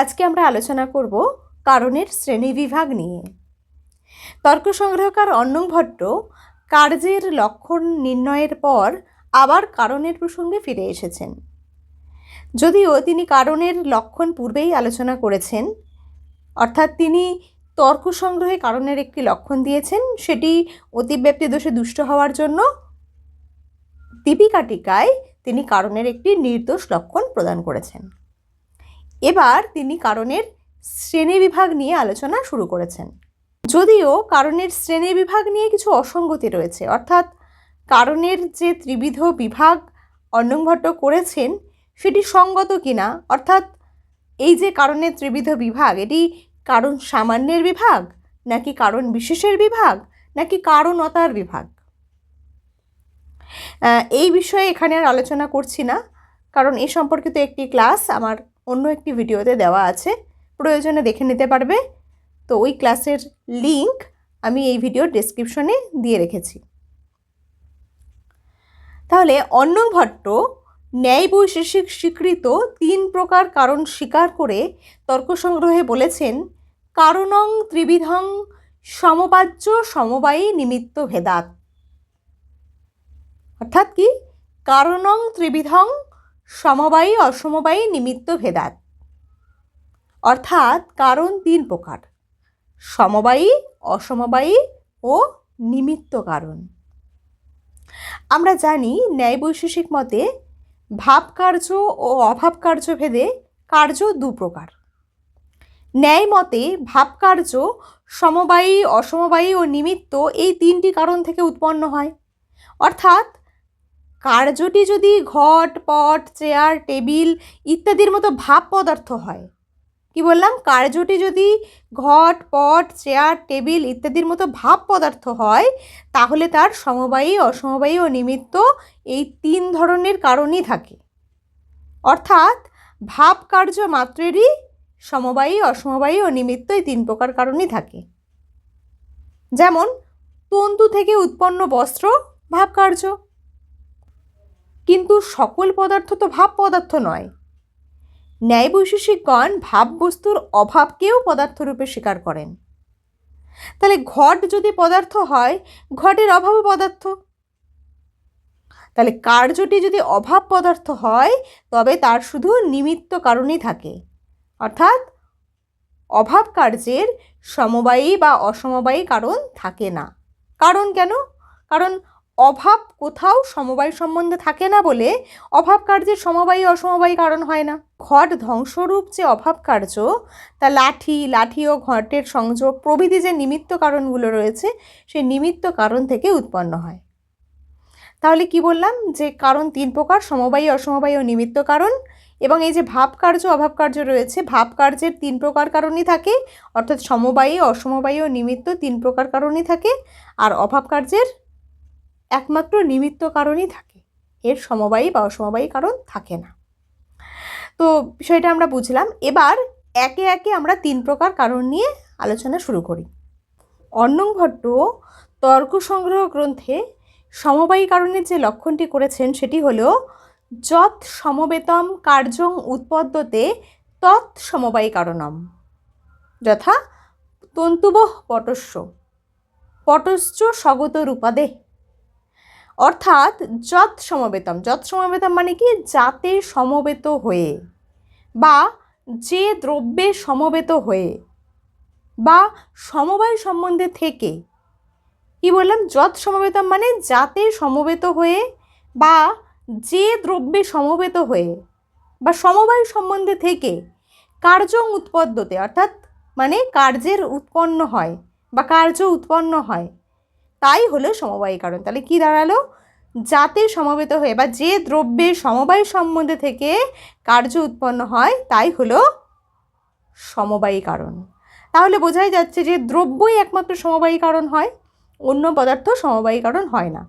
আজকে আমরা আলোচনা করব কারণের শ্রেণীবিভাগ নিয়ে। তর্ক সংগ্রহকার অন্নং ভট্ট কার্যের লক্ষণ নির্ণয়ের পর আবার কারণের প্রসঙ্গে ফিরে এসেছেন। যদিও তিনি কারণের লক্ষণ পূর্বেই আলোচনা করেছেন, অর্থাৎ তিনি তর্ক সংগ্রহে কারণের একটি লক্ষণ দিয়েছেন, সেটি অতিব্যাপ্তি দোষে দুষ্ট হওয়ার জন্য দীপিকা টিকায় তিনি কারণের একটি নির্দোষ লক্ষণ প্রদান করেছেন। এবার তিনি কারণের শ্রেণীবিভাগ নিয়ে আলোচনা শুরু করেছেন। যদিও কারণের শ্রেণীবিভাগ নিয়ে কিছু অসঙ্গতি রয়েছে, অর্থাৎ কারণের যে ত্রিবিধ বিভাগ অন্নভট্ট করেছেন সেটি সঙ্গত কিনা, অর্থাৎ এই যে কারণের ত্রিবিধ বিভাগ, এটি কারণ সামান্যের বিভাগ, নাকি কারণ বিশেষের বিভাগ, নাকি কারণতার বিভাগ? এই বিষয়ে এখানে আর আলোচনা করছি না, কারণ এ সম্পর্কিত একটি ক্লাস আমার অন্য একটি ভিডিওতে দেওয়া আছে, প্রয়োজনে দেখে নিতে পারবে। তো ওই ক্লাসের লিংক আমি এই ভিডিওর ডেসক্রিপশনে দিয়ে রেখেছি। তাহলে অন্নং ভট্ট ন্যায় বৈশেষিক স্বীকৃত তিন প্রকার কারণ স্বীকার করে তর্ক সংগ্রহে বলেছেন, কারণং ত্রিবিধং সমবাজ্য সমবায়ী নিমিত্ত ভেদাত। অর্থাৎ কি? কারণং ত্রিবিধং সমবায়ী, অসমবায়ী, নিমিত্ত ভেদাত। অর্থাৎ কারণ তিন প্রকার। সমবায়ী, অসমবায়ী ও নিমিত্ত কারণ। আমরা জানি ন্যায় বৈশেষিক মতে ভাব কার্য ও অভাব কার্য ভেদে কার্য দু প্রকার। ন্যায় মতে ভাব কার্য সমবায়ী, অসমবায়ী ও নিমিত্ত এই তিনটি কারণ থেকে উৎপন্ন হয়। অর্থাৎ কার্যটি যদি ঘট, পট, চেয়ার, টেবিল ইত্যাদির মতো ভাব পদার্থ হয়, কি বললাম? কার্যটি যদি ঘট, পট, চেয়ার, টেবিল ইত্যাদির মতো ভাব পদার্থ হয়, তাহলে তার সমবায়ী, অসমবায়ী ও নিমিত্ত এই তিন ধরনের কারণই থাকে। অর্থাৎ ভাব কার্য মাত্রেরই সমবায়ী, অসমবায়ী ও নিমিত্ত এই তিন প্রকার কারণই থাকে। যেমন, তন্তু থেকে উৎপন্ন বস্ত্র ভাব কার্য। কিন্তু সকল পদার্থ তো ভাব পদার্থ নয়। ন্যায় বৈশেষিকগণ ভাববস্তুর অভাবকেও পদার্থরূপে স্বীকার করেন। তাহলে ঘট যদি পদার্থ হয়, ঘটের অভাবও পদার্থ। তাহলে কার্যটি যদি অভাব পদার্থ হয়, তবে তার শুধু নিমিত্ত কারণই থাকে। অর্থাৎ অভাব কার্যের সমবায়ী বা অসমবায়ী কারণ থাকে না। কারণ কেন? কারণ অভাব কোথাও সমবায় সম্বন্ধে থাকে না বলে অভাব কার্যের সমবায়ী, অসমবায়ী কারণ হয় না। ঘট ধ্বংসরূপ যে অভাব কার্য, তা লাঠি লাঠি ও ঘটের সংযোগ প্রভৃতি যে নিমিত্ত কারণগুলো রয়েছে সেই নিমিত্ত কারণ থেকে উৎপন্ন হয়। তাহলে কি বললাম? যে কারণ তিন প্রকার, সমবায়ী, অসমবায়ী ও নিমিত্ত কারণ এবং এই যে ভাব কার্য, অভাব কার্য রয়েছে, ভাব কার্যের তিন প্রকার কারণই থাকে, অর্থাৎ সমবায়ী, অসমবায়ী ও নিমিত্ত তিন প্রকার কারণই থাকে, আর অভাব কার্যের একমাত্র নিমিত্ত কারণই থাকে। এর সমবায়ী বা অসমবায়ী কারণ থাকে না। তো বিষয়টা আমরা বুঝলাম। এবার একে একে আমরা তিন প্রকার কারণ নিয়ে আলোচনা শুরু করি। অন্নং ভট্ট তর্ক সংগ্রহ গ্রন্থে সমবায়ী কারণের যে লক্ষণটি করেছেন সেটি হলো যৎ সমবেতম কার্যং উৎপদ্যতে তৎ সমবায়ী কারণম। যথা তন্তুবহ পটস্য। পটশ্চ স্বগত রূপাদেহ। অর্থাৎ যৎ সমবেতম। যৎ সমবেতম মানে কি? যাতে সমবেত হয়ে বা যে দ্রব্যে সমবেত হয়ে বা সমবায় সম্বন্ধে থেকে। কি বললাম? যৎ সমবেতম মানে যাতে সমবেত হয়ে বা যে দ্রব্যে সমবেত হয়ে বা সমবায় সম্বন্ধে থেকে কার্যং উৎপদ্যতে। অর্থাৎ মানে কার্যের উৎপন্ন হয় বা কার্য উৎপন্ন হয়। তাই হলো সমবায়ী কারণ। তাহলে কি দাঁড়াল? যাতে সমবেত হয়ে, বা যে দ্রব্যের সমবায় সম্বন্ধে থেকে কার্য উৎপন্ন হয়, তাই হলো সমবায়ী কারণ। তাহলে বোঝাই যাচ্ছে যে দ্রব্যই একমাত্র সমবায়ী কারণ হয়, অন্য পদার্থ সমবায়ী কারণ হয় না।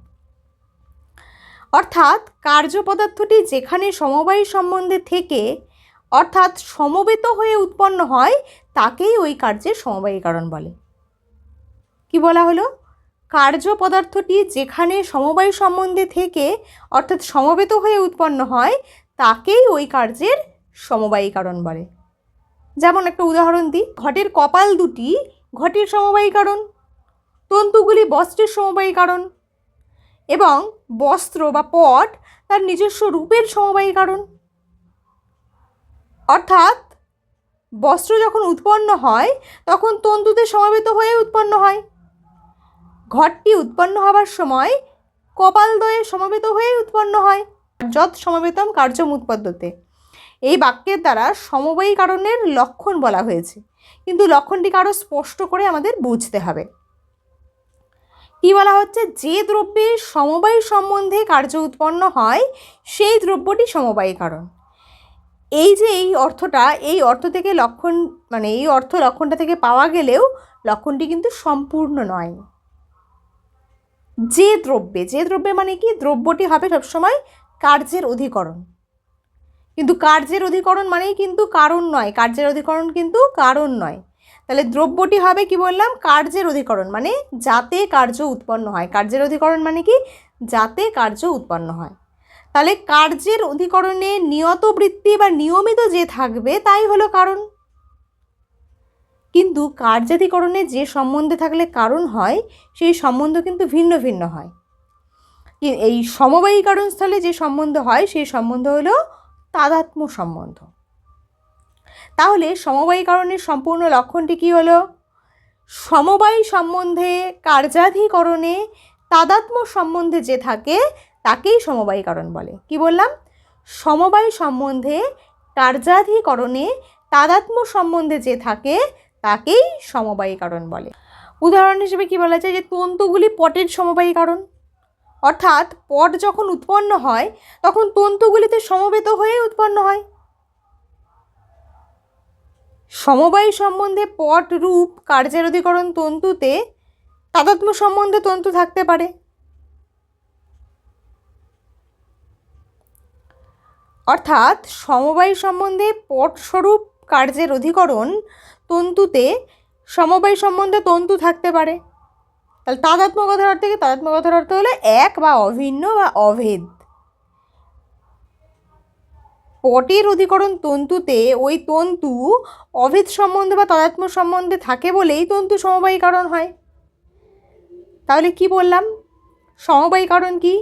অর্থাৎ কার্য পদার্থটি যেখানে সমবায়ী সম্বন্ধে থেকে অর্থাৎ সমবেত হয়ে উৎপন্ন হয়, তাকেই ওই কার্যের সমবায়ী কারণ বলে। কি বলা হলো? কার্য পদার্থটি যেখানে সমবায় সম্বন্ধে থেকে অর্থাৎ সমবেত হয়ে উৎপন্ন হয়, তাকেই ওই কার্যের সমবায়ী কারণ বলে। যেমন একটা উদাহরণ দিই, ঘটের কপাল দুটি ঘটের সমবায়ী কারণ তন্তুগুলি বস্ত্রের সমবায়ী কারণ এবং বস্ত্র বা পট তার নিজস্ব রূপের সমবায়ী কারণ অর্থাৎ বস্ত্র যখন উৎপন্ন হয়, তখন তন্তুতে সমাবেত হয়ে উৎপন্ন হয়। ঘরটি উৎপন্ন হবার সময় কপালদয়ে সমবেত হয়ে উৎপন্ন হয়, যৎ সমবেতম কার্যম উৎপদ্যতে। এই বাক্যের দ্বারা সমবায়ী কারণের লক্ষণ বলা হয়েছে। কিন্তু লক্ষণটিকে আরও স্পষ্ট করে আমাদের বুঝতে হবে। কি বলা হচ্ছে? যে দ্রব্যের সমবায়ী সম্বন্ধে কার্য উৎপন্ন হয়, সেই দ্রব্যটি সমবায়ী কারণ। এই যে এই অর্থটা, এই অর্থ থেকে লক্ষণ মানে এই অর্থ লক্ষণটা থেকে পাওয়া গেলেও লক্ষণটি কিন্তু সম্পূর্ণ নয়। যে দ্রব্যে যে দ্রব্যে মানে কি? দ্রব্যটি হবে সবসময় কার্যের অধিকরণ। কিন্তু কার্যের অধিকরণ মানেই কিন্তু কারণ নয়। কার্যের অধিকরণ কিন্তু কারণ নয়। তাহলে দ্রব্যটি হবে কি বললাম? কার্যের অধিকরণ মানে যাতে কার্য উৎপন্ন হয়। কার্যের অধিকরণ মানে কি? যাতে কার্য উৎপন্ন হয়। তাহলে কার্যের অধিকরণে নিয়ত বৃত্তি বা নিয়মিত যে থাকবে, তাই হলো কারণ। কিন্তু কার্যাধিকরণে যে সম্বন্ধে থাকলে কারণ হয়, সেই সম্বন্ধ কিন্তু ভিন্ন ভিন্ন হয়। এই সমবায়ী কারণস্থলে যে সম্বন্ধ হয়, সেই সম্বন্ধ হলো তাদাত্ম সম্বন্ধ। তাহলে সমবায়ী কারণের সম্পূর্ণ লক্ষণটি কী হলো? সমবায়ী সম্বন্ধে কার্যাধিকরণে তাদাত্ম সম্বন্ধে যে থাকে, তাকেই সমবায়ী কারণ বলে। কি বললাম? সমবায় সম্বন্ধে কার্যাধিকরণে তাদাত্ম সম্বন্ধে যে থাকে তাকেই সমবায়ী কারণ বলে। উদাহরণ হিসেবে কি বলা যায় যে তন্তুগুলি পটের সমবায়ী কারণ অর্থাৎ পট যখন উৎপন্ন হয়, তখন তন্তুগুলিতে সমবেত হয়ে উৎপন্ন হয়। সমবায়ী সম্বন্ধে পট রূপ কার্যের অধিকরণ তন্তুতে তাদাত্ম সম্বন্ধে তন্তু থাকতে পারে। অর্থাৎ সমবায়ী সম্বন্ধে পটস্বরূপ কার্যের অধিকরণ তন্তুতে সমবায় সম্বন্ধে তন্তু থাকতে পারে। তাহলে তাদাত্ম কথার অর্থ কি? তাদাত্ম কথার অর্থ হলো এক বা অভিন্ন বা অভেদ। পটের অধিকরণ তন্তুতে ওই তন্তু অভেদ সম্বন্ধে বা তাদাত্ম সম্বন্ধে থাকে বলেই তন্তু সমবায়ী কারণ হয়। তাহলে কি বললাম? সমবায়ী কারণ কি?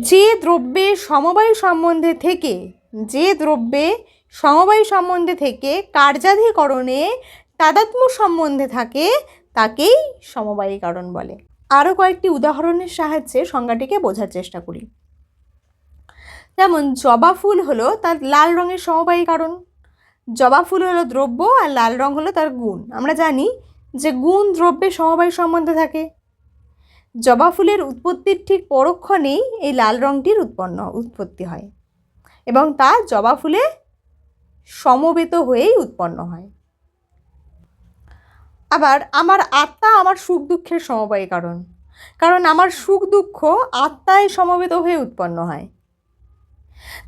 যে দ্রব্যে সমবায় সম্বন্ধে থেকে যে দ্রব্যে সমবায় সম্বন্ধে থেকে কার্যাধিকরণে তাদাত্ম সম্বন্ধে থাকে, তাকেই সমবায়ী কারণ বলে। আরও কয়েকটি উদাহরণের সাহায্যে সংজ্ঞাটিকে বোঝার চেষ্টা করি। যেমন, জবা ফুল হলো তার লাল রঙের সমবায়ী কারণ জবা ফুল হলো দ্রব্য আর লাল রং হলো তার গুণ। আমরা জানি যে গুণ দ্রব্যে সমবায় সম্বন্ধে থাকে। জবা ফুলের উৎপত্তির ঠিক পরক্ষণেই এই লাল রঙটির উৎপন্ন, উৎপত্তি হয়। এবং তা জবা ফুলে সমবেত হয়েই উৎপন্ন হয়। আবার আমার আত্মা আমার সুখ দুঃখের সমবায়ী কারণ। কারণ আমার সুখ দুঃখ আত্মায় সমবেত হয়ে উৎপন্ন হয়।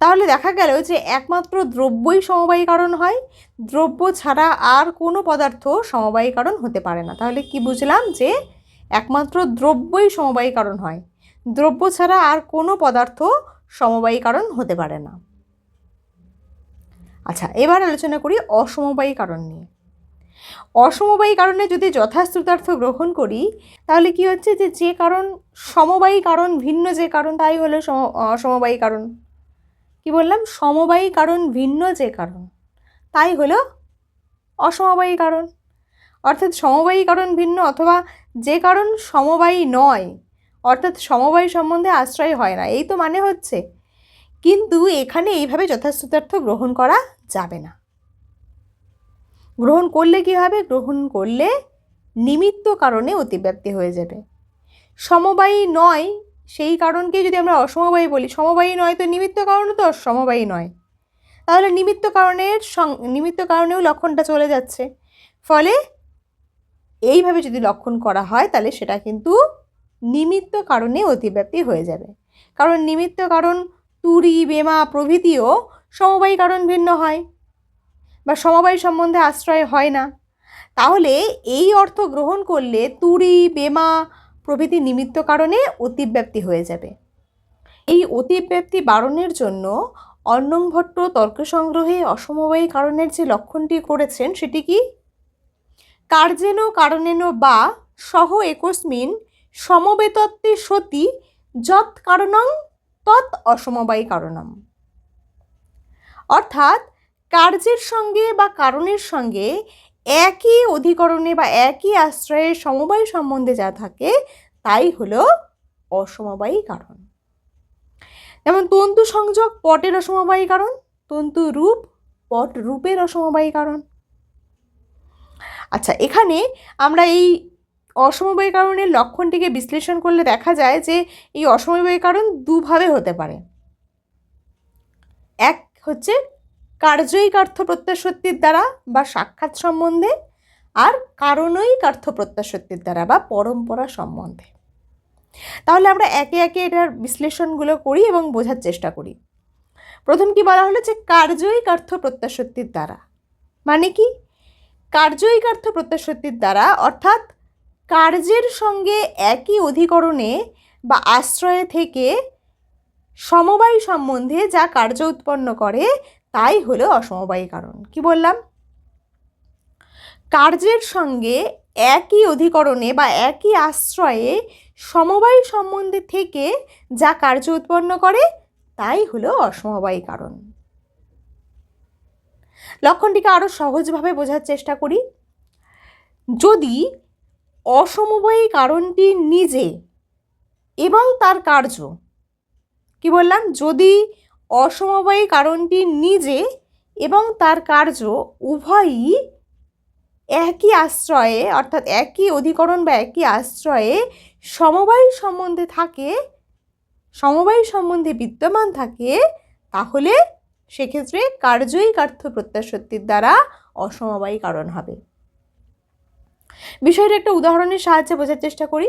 তাহলে দেখা গেল যে একমাত্র দ্রব্যই সমবায়ী কারণ হয়, দ্রব্য ছাড়া আর কোনো পদার্থ সমবায়ী কারণ হতে পারে না। তাহলে কি বুঝলাম যে একমাত্র দ্রব্যই সমবায়ী কারণ হয়, দ্রব্য ছাড়া আর কোনো পদার্থ সমবায়ী কারণ হতে পারে না। আচ্ছা এবার আলোচনা করি অসমবায়ী কারণ নিয়ে। অসমবায়ী কারণে যদি যথাশ্রুতার্থ গ্রহণ করি, তাহলে কি হচ্ছে যে যে কারণ সমবায়ী কারণ ভিন্ন, যে কারণ তাই হলো অসমবায়ী কারণ। কি বললাম? সমবায়ী কারণ ভিন্ন, যে কারণ তাই হলো অসমবায়ী কারণ। অর্থাৎ সমবায়ী কারণ ভিন্ন অথবা যে কারণ সমবায়ী নয়, অর্থাৎ সমবায়ী সম্বন্ধে আশ্রয় হয় না। এই তো মানে হচ্ছে। কিন্তু এখানে এইভাবে যথাযথার্থ গ্রহণ করা যাবে না। গ্রহণ করলে কী হবে? গ্রহণ করলে নিমিত্ত কারণে অতিব্যাপ্তি হয়ে যাবে। সমবায়ী নয়, সেই কারণকে যদি আমরা অসমবায়ী বলি, সমবায়ী নয় তো নিমিত্ত কারণও তো অসমবায়ী নয়। তাহলে নিমিত্ত কারণের নিমিত্ত কারণেও লক্ষণটা চলে যাচ্ছে। ফলে এইভাবে যদি লক্ষণ করা হয়, তাহলে সেটা কিন্তু নিমিত্ত কারণে অতিব্যাপ্তি হয়ে যাবে। কারণ নিমিত্ত কারণ তুরি বেমা প্রভৃতিও সমবায়ী কারণ ভিন্ন হয় বা সমবায় সম্বন্ধে আশ্রয় হয় না। তাহলে এই অর্থ গ্রহণ করলে তুরি বেমা প্রভৃতি নিমিত্ত কারণে অতিব্যাপ্তি হয়ে যাবে। এই অতিব্যাপ্তি বারণের জন্য অর্ণং ভট্ট তর্ক সংগ্রহে অসমবায়ী কারণের যে লক্ষণটি করেছেন সেটি কি? কার্যেন কারণেন বা সহ একস্মিন সমবেতত্বে সতি যৎ কারণং তৎ অসমবায়ী কারণম। অর্থাৎ কার্যের সঙ্গে বা কারণের সঙ্গে একই অধিকরণে বা একই আশ্রয়ের সমবায় সম্বন্ধে যা থাকে, তাই হলো অসমবায়ী কারণ। যেমন তন্তু সংযোগ পটের অসমবায়ী কারণ, তন্তু রূপ পট রূপের অসমবায়ী কারণ। আচ্ছা এখানে আমরা এই অসমবায়ী কারণের লক্ষণটিকে বিশ্লেষণ করলে দেখা যায় যে এই অসমবায়ী কারণ দুভাবে হতে পারে। এক হচ্ছে কার্যৈকার্থ প্রত্যাশক্তির দ্বারা বা সাক্ষাৎ সম্বন্ধে আর কারণৈকার্থ প্রত্যাশক্তির দ্বারা বা পরম্পরা সম্বন্ধে। তাহলে আমরা একে একে এটার বিশ্লেষণগুলো করি এবং বোঝার চেষ্টা করি। প্রথম কি বলা হলো যে কার্যৈকার্থ প্রত্যাশক্তির দ্বারা? মানে কি? কার্যৈকার্থ প্রত্যাশক্তির দ্বারা অর্থাৎ কার্যের সঙ্গে একই অধিকরণে বা আশ্রয়ে থেকে সমবায় সম্বন্ধে যা কার্য উৎপন্ন করে, তাই হলো অসমবায়ী কারণ। কি বললাম? কার্যের সঙ্গে একই অধিকরণে বা একই আশ্রয়ে সমবায় সম্বন্ধে থেকে যা কার্য উৎপন্ন করে, তাই হলো অসমবায়ী কারণ। লক্ষণটিকে আরও সহজভাবে বোঝার চেষ্টা করি। যদি অসমবায়ী কারণটি নিজে এবং তার কার্য কি বললাম? যদি অসমবায়ী কারণটি নিজে এবং তার কার্য উভয়ই একই আশ্রয়ে, অর্থাৎ একই অধিকরণ বা একই আশ্রয়ে সমবায় সম্বন্ধে থাকে, সমবায় সম্বন্ধে বিদ্যমান থাকে, তাহলে সেক্ষেত্রে কার্যই কার্থ প্রত্যাশক্তির দ্বারা অসমবায়ী কারণ হবে। বিষয়টা একটা উদাহরণের সাহায্যে বোঝার চেষ্টা করি।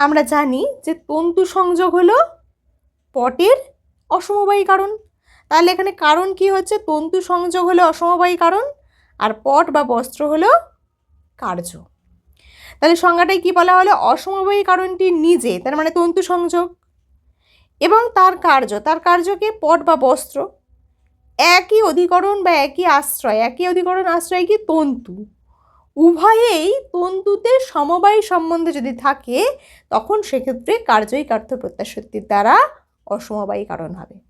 আমরা জানি যে তন্তু সংযোগ হলো পটের অসমবায়ী কারণ। তাহলে এখানে কারণ কি হচ্ছে? তন্তু সংযোগ হলো অসমবায়ী কারণ আর পট বা বস্ত্র হলো কার্য। তাহলে সংজ্ঞাটাই কি বলা হলো? অসমবায়ী কারণটি নিজে, তার মানে তন্তু সংযোগ। এবং তার কার্য, তার কার্যকে পট বা বস্ত্র, একই অধিকরণ বা একই আশ্রয়, একই অধিকরণ আশ্রয় কি? তন্তু। উভয়েই তন্তুতে সমবায় সম্বন্ধে যদি থাকে, তখন সেক্ষেত্রে কার্যৈকার্থ প্রত্যাশক্তির দ্বারা অসমবায়ী কারণ হবে।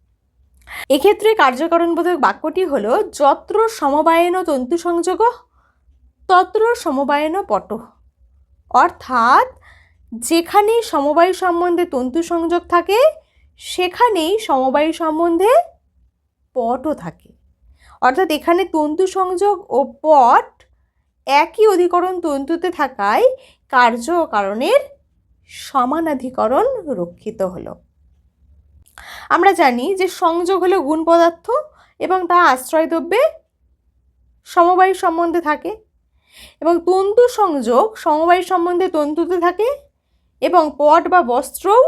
এক্ষেত্রে কার্যকরণবোধক বাক্যটি হল, যত্র সমবায়ন তন্তু সংযোগ, তত্র সমবায়ন পট। অর্থাৎ, যেখানে সমবায় সম্বন্ধে তন্তু সংযোগ থাকে, সেখানেই সমবায় সম্বন্ধে পটও থাকে। অর্থাৎ এখানে তন্তু সংযোগ ও পট একই অধিকরণ তন্তুতে থাকায় কার্য ও কারণের সমানাধিকরণ রক্ষিত হলো। আমরা জানি যে সংযোগ হলো গুণ পদার্থ এবং তা আশ্রয় দ্রব্যে সমবায় সম্বন্ধে থাকে এবং তন্তু সংযোগ সমবায় সম্বন্ধে তন্তুতে থাকে এবং পট বা বস্ত্রও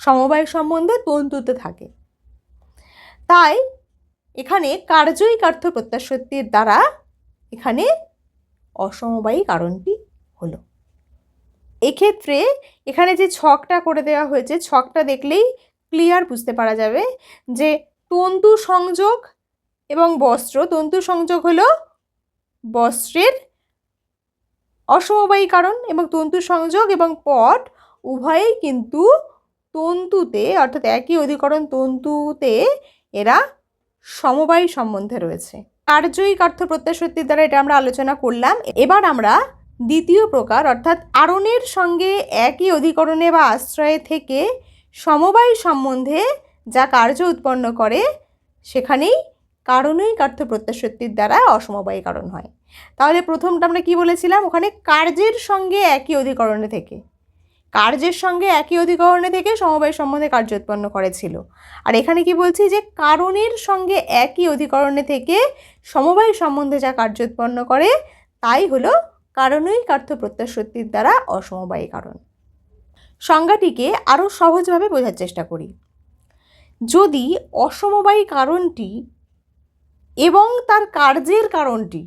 সমবায় সম্বন্ধে তন্তুতে থাকে। তাই এখানে কার্যৈকার্থ প্রত্যাশক্তির দ্বারা এখানে অসমবায়ী কারণটি হলো। এক্ষেত্রে এখানে যে ছকটা করে দেওয়া হয়েছে, ছকটা দেখলেই ক্লিয়ার বুঝতে পারা যাবে যে তন্তু সংযোগ এবং বস্ত্র, তন্তু সংযোগ হলো বস্ত্রের অসমবায়ী কারণ এবং তন্তু সংযোগ এবং পট উভয়েই কিন্তু তন্তুতে, অর্থাৎ একই অধিকরণ তন্তুতে এরা সমবায়ী সম্বন্ধে রয়েছে। কার্যই কার্থ প্রত্যাশক্তির দ্বারা এটা আমরা আলোচনা করলাম। এবার আমরা দ্বিতীয় প্রকার, অর্থাৎ আরণের সঙ্গে একই অধিকরণে বা আশ্রয়ে থেকে সমবায় সম্বন্ধে যা কার্য উৎপন্ন করে, সেখানেই কারণই কার্থ প্রত্যাশক্তির দ্বারা অসমবায়ী কারণ হয়। তাহলে প্রথমটা আমরা কি বলেছিলাম? ওখানে কার্যের সঙ্গে একই অধিকরণে থেকে। কার্যের সঙ্গে একই অধিকরণে থেকে সমবায় সম্বন্ধে কার্য উৎপন্ন করেছিল। আর এখানে কি বলছি যে, কারণের সঙ্গে একই অধিকরণে থেকে সমবায় সম্বন্ধে যা কার্য উৎপন্ন করে, তাই হলো কারণই কার্থ প্রত্যাশক্তির দ্বারা অসমবায়ী কারণ। সংজ্ঞাটিকে আরও সহজভাবে বোঝার চেষ্টা করি। যদি অসমবায়ী কারণটি এবং তার কার্যের কারণটি,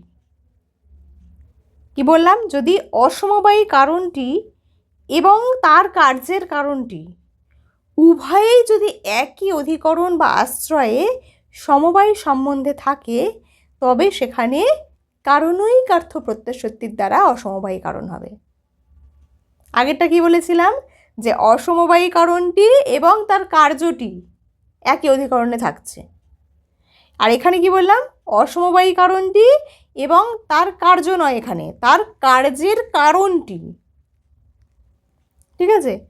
কি বললাম? যদি অসমবায়ী কারণটি এবং তার কার্যের কারণটি উভয়েই যদি একই অধিকরণ বা আশ্রয়ে সমবায় সম্বন্ধে থাকে, তবে সেখানে কারণৈকার্থ প্রত্যাশক্তির দ্বারা অসমবায়ী কারণ হবে। আগেরটা কি বলেছিলাম? যে অসমবায়ী কারণটি এবং তার কার্যটি একই অধিকরণে থাকছে। আর এখানে কি বললাম? অসমবায়ী কারণটি এবং তার কার্য নয় এখানে, তার কার্যের কারণটি। ঠিক আছে?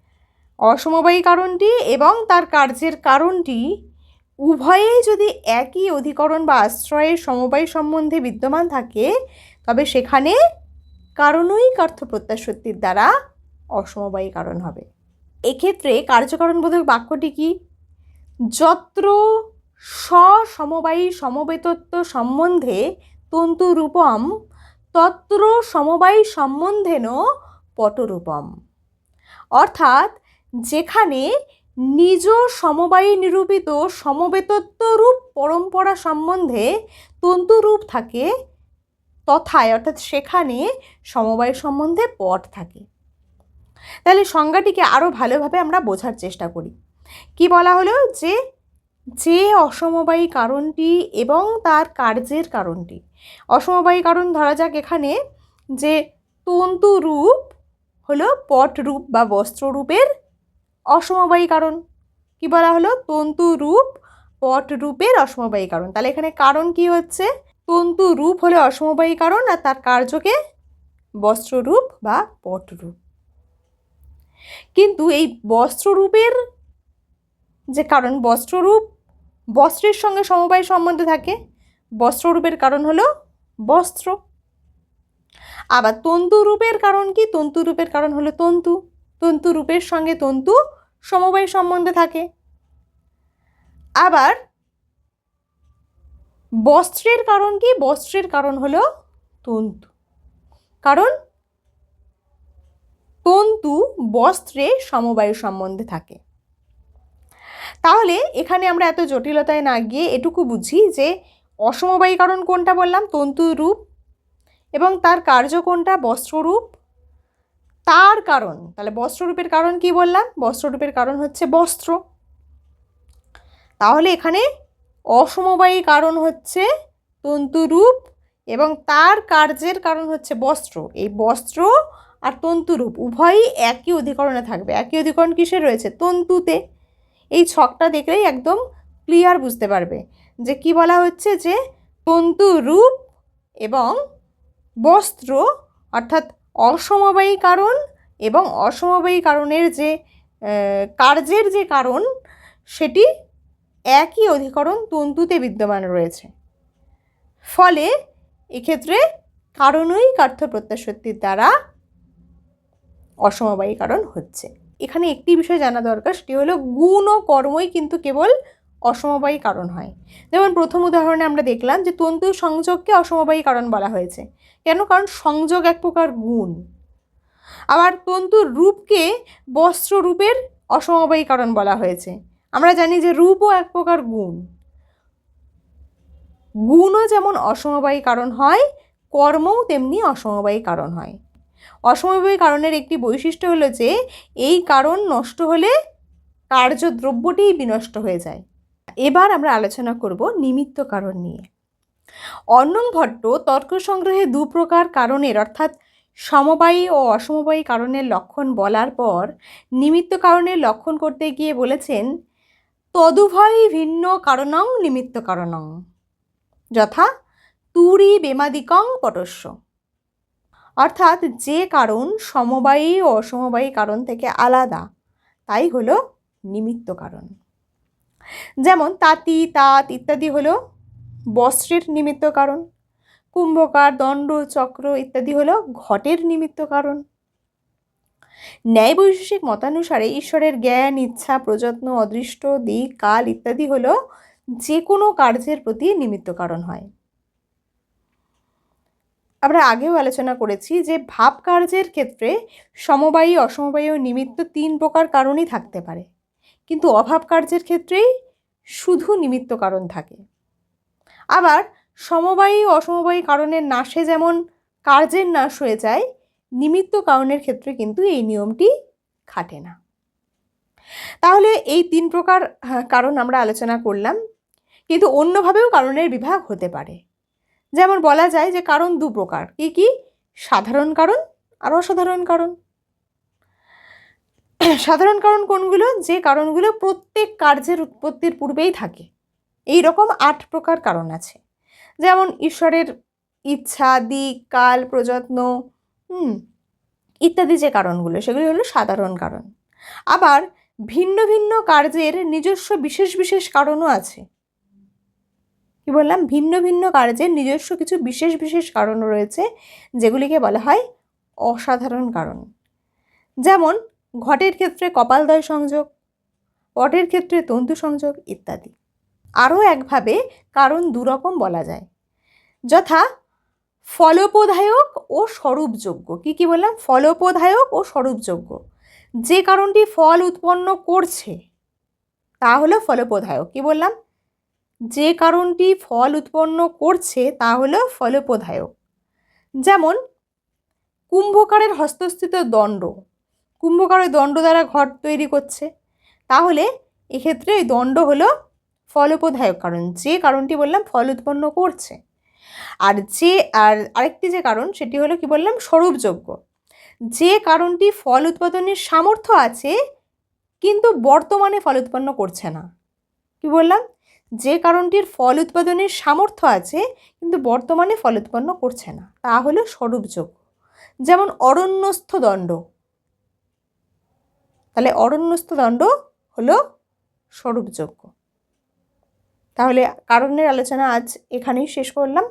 অসমবায়ী কারণটি এবং তার কার্যের কারণটি উভয়েই যদি একই অধিকরণ বা আশ্রয়ের সমবায় সম্বন্ধে বিদ্যমান থাকে, তবে সেখানে কারণৈকার্থ প্রত্যাশক্তির দ্বারা অসমবায়ী কারণ হবে। এক্ষেত্রে কার্যকারণবোধক বাক্যটি কি? যত্র স্বসমবায়ী সমবেতত্ব সম্বন্ধে তন্তুরূপম, তত্র সমবায়ী সম্বন্ধেন পটরূপম। অর্থাৎ যেখানে নিজ সমবায়ী নিরূপিত সমবেতত্বরূপ পরম্পরা সম্বন্ধে তন্তুরূপ থাকে, তথায়, অর্থাৎ সেখানে সমবায় সম্বন্ধে পট থাকে। তাহলে সংজ্ঞাটিকে আরও ভালোভাবে আমরা বোঝার চেষ্টা করি। কি বলা হলো? যে যে অসমবায়ী কারণটি এবং তার কার্যের কারণটি। অসমবায়ী কারণ ধরা যাক এখানে যে তন্তুরূপ হলো পটরূপ বা বস্ত্ররূপের অসমবায়ী কারণ। কি বলা হলো? তন্তু রূপ, পট রূপের অসমবায়ী কারণ। তাহলে এখানে কারণ কি হচ্ছে? তন্তু রূপ হলে অসমবায়ী কারণ আর তার কার্যকে বস্ত্ররূপ বা পটরূপ কিন্তু এই বস্ত্ররূপের যে কারণ বস্ত্ররূপ বস্ত্রের সঙ্গে সমবায় সম্বন্ধে থাকে। বস্ত্ররূপের কারণ হলো বস্ত্র। আবার তন্তুরূপের কারণ কি? তন্তুরূপের কারণ হলো তন্তু। তন্তুরূপের সঙ্গে তন্তু সমবায় সম্বন্ধে থাকে। আবার বস্ত্রের কারণ কি? বস্ত্রের কারণ হলো তন্তু। কারণ তন্তু বস্ত্রে সমবায় সম্বন্ধে থাকে। তাহলে এখানে আমরা এত জটিলতায় না গিয়ে এটুকু বুঝি যে অসমবায়ী কারণ কোনটা বললাম? তন্তু রূপ এবং তার কার্য কোনটা? বস্ত্ররূপ তার কারণ, তাহলে বস্ত্ররূপের কারণ কি বললাম? বস্ত্ররূপের কারণ হচ্ছে বস্ত্র। তাহলে এখানে অসমবায়ী কারণ হচ্ছে তন্তুরূপ এবং তার কার্যের কারণ হচ্ছে বস্ত্র। এই বস্ত্র আর তন্তুরূপ উভয়ই একই অধিকরণে থাকবে। একই অধিকরণ কিসে রয়েছে? তন্তুতে। এই ছকটা দেখলেই একদম ক্লিয়ার বুঝতে পারবে যে কি বলা হচ্ছে? যে তন্তুরূপ এবং বস্ত্র, অর্থাৎ অসমবায়ী কারণ এবং অসমবায়ী কারণের যে কার্যের যে কারণ, সেটি একই অধিকরণ তন্তুতে বিদ্যমান রয়েছে। ফলে এক্ষেত্রে কারণই কার্থ প্রত্যাশক্তির দ্বারা অসমবায়ী কারণ হচ্ছে। এখানে একটি বিষয় জানা দরকার, সেটি হলো গুণ ও কর্মই কিন্তু কেবল অসমবায়ী কারণ হয়। যেমন প্রথম উদাহরণে আমরা দেখলাম যে তন্তু সংযোগকে অসমবায়ী কারণ বলা হয়েছে। কেন? কারণ সংযোগ এক প্রকার গুণ। আবার তন্তুর রূপকে বস্ত্র রূপের অসমবায়ী কারণ বলা হয়েছে। আমরা জানি যে রূপও এক প্রকার গুণ। গুণও যেমন অসমবায়ী কারণ হয়, কর্মও তেমনি অসমবায়ী কারণ হয়। অসমবায়ী কারণের একটি বৈশিষ্ট্য হলো যে, এই কারণ নষ্ট হলে কার্যদ্রব্যটিই বিনষ্ট হয়ে যায়। এবার আমরা আলোচনা করব নিমিত্ত কারণ নিয়ে। অন্নং ভট্ট তর্ক সংগ্রহে দু প্রকার কারণের, অর্থাৎ সমবায়ী ও অসমবায়ী কারণের লক্ষণ বলার পর নিমিত্ত কারণের লক্ষণ করতে গিয়ে বলেছেন, তদুভয় ভিন্ন কারণং নিমিত্ত কারণং। যথা তুরি বেমাদিকং পটস্য। অর্থাৎ যে কারণ সমবায়ী ও অসমবায়ী কারণ থেকে আলাদা, তাই হলো নিমিত্ত কারণ। যেমন তাঁতি, তাঁত ইত্যাদি হলো বস্ত্রের নিমিত্ত কারণ। কুম্ভকার, দণ্ড, চক্র ইত্যাদি হলো ঘটের নিমিত্ত কারণ। ন্যায় বৈশেষিক মতানুসারে ঈশ্বরের জ্ঞান, ইচ্ছা, প্রযত্ন, অদৃষ্ট, দিক, কাল ইত্যাদি হল যে কোনো কার্যের প্রতি নিমিত্ত কারণ হয়। আমরা আগেও আলোচনা করেছি যে ভাব কার্যের ক্ষেত্রে সমবায়ী, অসমবায়ী ও নিমিত্ত তিন প্রকার কারণই থাকতে পারে। কিন্তু অভাব কার্যের ক্ষেত্রেই শুধু নিমিত্ত কারণ থাকে। আবার সমবায়ী অসমবায়ী কারণের নাশে যেমন কার্যের নাশ হয়ে যায় নিমিত্ত কারণের ক্ষেত্রে কিন্তু এই নিয়মটি খাটে না। তাহলে এই তিন প্রকার হ্যাঁ, কারণ আমরা আলোচনা করলাম কিন্তু অন্যভাবেও কারণের বিভাগ হতে পারে। যেমন বলা যায় যে কারণ দু প্রকার কি কি? সাধারণ কারণ আর অসাধারণ কারণ। সাধারণ কারণ কোনগুলো? যে কারণগুলো প্রত্যেক কার্যের উৎপত্তির পূর্বেই থাকে। এই রকম আট প্রকার কারণ আছে। যেমন ঈশ্বরের ইচ্ছা, দিক, কাল, প্রযত্ন, হুম, ইত্যাদি যে কারণগুলো, সেগুলি হলো সাধারণ কারণ। আবার ভিন্ন ভিন্ন কার্যের নিজস্ব বিশেষ বিশেষ কারণও আছে। কি বললাম? ভিন্ন ভিন্ন কার্যের নিজস্ব কিছু বিশেষ বিশেষ কারণও রয়েছে, যেগুলিকে বলা হয় অসাধারণ কারণ। যেমন ঘটের ক্ষেত্রে কপালদয় সংযোগ, পটের ক্ষেত্রে তন্তু সংযোগ ইত্যাদি। আরও একভাবে কারণ দুরকম বলা যায়। যথা ফলপ্রদায়ক ও স্বরূপযোগ্য। কি কি বললাম? ফলপ্রদায়ক ও স্বরূপযোগ্য। যে কারণটি ফল উৎপন্ন করছে, তা হলো ফলপ্রদায়ক কি বললাম? যে কারণটি ফল উৎপন্ন করছে, তা হলো ফলপ্রদায়ক যেমন, কুম্ভকারের হস্তস্থিত দণ্ড। কুম্ভকার ওই দণ্ড দ্বারা ঘট তৈরি করছে। তাহলে এক্ষেত্রে এই দণ্ড হলো ফলপ্রদায়ক কারণ। যে কারণটি বললাম, ফল উৎপন্ন করছে। আর যে, আর আরেকটি যে কারণ, সেটি হলো কি বললাম, স্বরূপযোগ্য। যে কারণটি ফল উৎপাদনের সামর্থ্য আছে, কিন্তু বর্তমানে ফল উৎপন্ন করছে না। কি বললাম? যে কারণটির ফল উৎপাদনের সামর্থ্য আছে, কিন্তু বর্তমানে ফল উৎপন্ন করছে না। তা হলো স্বরূপযোগ্য। যেমন অরণ্যস্থ দণ্ড। তাহলে অরণ্যস্থ দণ্ড হলো স্বরূপযোগ্য তাহলে কারণের আলোচনা আজ এখানেই শেষ করলাম।